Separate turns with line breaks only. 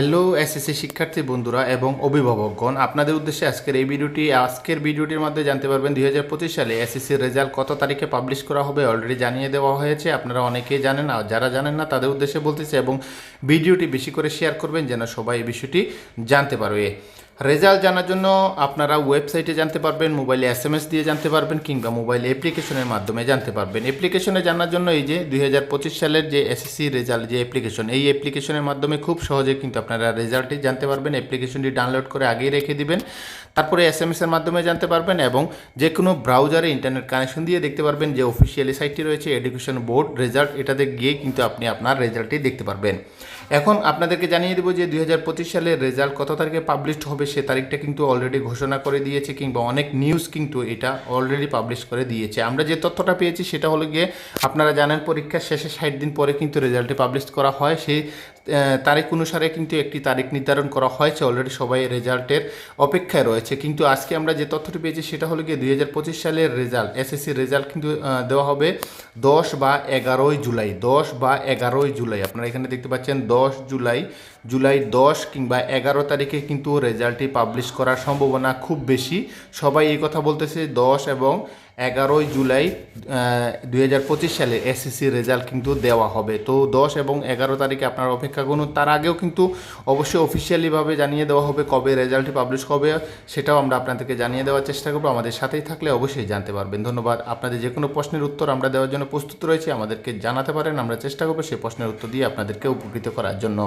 Hello SSC শিক্ষার্থী বন্ধুরা এবং অভিভাবকগণ, আপনাদের উদ্দেশ্যে আজকের এই ভিডিওটি, আজকের ভিডিওটির মধ্যে জানতে পারবেন দুই হাজার পঁচিশ সালে এসএসসির রেজাল্ট কত তারিখে পাবলিশ করা হবে অলরেডি জানিয়ে দেওয়া হয়েছে, আপনারা অনেকেই জানেন আর যারা জানেন না তাদের উদ্দেশ্যে বলতেছে এবং ভিডিওটি বেশি করে শেয়ার করবেন যেন সবাই এই বিষয়টি জানতে পারবে রেজাল্ট জানার জন্য আপনারা ওয়েবসাইটে জানতে পারবেন, মোবাইলে এস এম এস দিয়ে জানতে পারবেন কিংবা মোবাইল অ্যাপ্লিকেশনের মাধ্যমে জানতে পারবেন। অ্যাপ্লিকেশনে জানার জন্য এই যে দুই হাজার পঁচিশ সালের যে এসএসসি রেজাল্ট, যে অ্যাপ্লিকেশন, এই অ্যাপ্লিকেশনের মাধ্যমে খুব সহজে কিন্তু আপনারা রেজাল্টটি জানতে পারবেন। অ্যাপ্লিকেশনটি ডাউনলোড করে আগেই রেখে দিবেন। তারপরে এস এম এসের মাধ্যমে জানতে পারবেন এবং যে কোনো ব্রাউজারে ইন্টারনেট কানেকশন দিয়ে দেখতে পারবেন যে অফিসিয়ালি সাইটটি রয়েছে এডুকেশন বোর্ড রেজাল্ট এটাতে গিয়ে কিন্তু আপনি আপনার রেজাল্টটি দেখতে পারবেন। এখন আপনাদেরকে জানিয়ে দেবো যে দুই হাজার পঁচিশ সালের রেজাল্ট কত তারিখে পাবলিশড হবে সে তারিখটা কিন্তু অলরেডি ঘোষণা করে দিয়েছে কিংবা অনেক নিউজ কিন্তু এটা অলরেডি পাবলিশ করে দিয়েছে। আমরা যে তথ্যটা পেয়েছি সেটা হলো গিয়ে আপনারা জানেন পরীক্ষার শেষে ষাট দিন পরে কিন্তু রেজাল্টটি পাবলিশ করা হয়। সেই তারিখ অনুসারে কিন্তু একটি তারিখ নির্ধারণ করা হয়েছে। অলরেডি সবাই রেজাল্টের অপেক্ষায় রয়েছে। কিন্তু আজকে আমরা যে তথ্যটি পেয়েছি, সেটা হলো গিয়ে দুই হাজার পঁচিশ সালের রেজাল্ট। এসএসসি রেজাল্ট কিন্তু দেওয়া হবে দশ বা এগারোই জুলাই। দশ বা এগারোই জুলাই। আপনারা এখানে দেখতে পাচ্ছেন দশ জুলাই জুলাই দশ কিংবা এগারো তারিখে কিন্তু রেজাল্টটি পাবলিশ করার সম্ভাবনা খুব বেশি। সবাই এই কথা বলতেছে দশ এবং এগারোই জুলাই দুই হাজার পঁচিশ সালে এসএসসি রেজাল্ট কিন্তু দেওয়া হবে। তো দশ এবং এগারো তারিখে আপনার অপেক্ষা করুন। তার আগেও কিন্তু অবশ্যই অফিসিয়ালিভাবে জানিয়ে দেওয়া হবে কবে রেজাল্টটি পাবলিশ হবে সেটাও আমরা আপনাদেরকে জানিয়ে দেওয়ার চেষ্টা করব। আমাদের সাথেই থাকলে অবশ্যই জানতে পারবেন। ধন্যবাদ। আপনাদের যে কোনো প্রশ্নের উত্তর আমরা দেওয়ার জন্য প্রস্তুত রয়েছি। আমাদেরকে জানাতে পারেন। আমরা চেষ্টা করব সেই প্রশ্নের উত্তর দিয়ে আপনাদেরকে উপকৃত করার জন্য।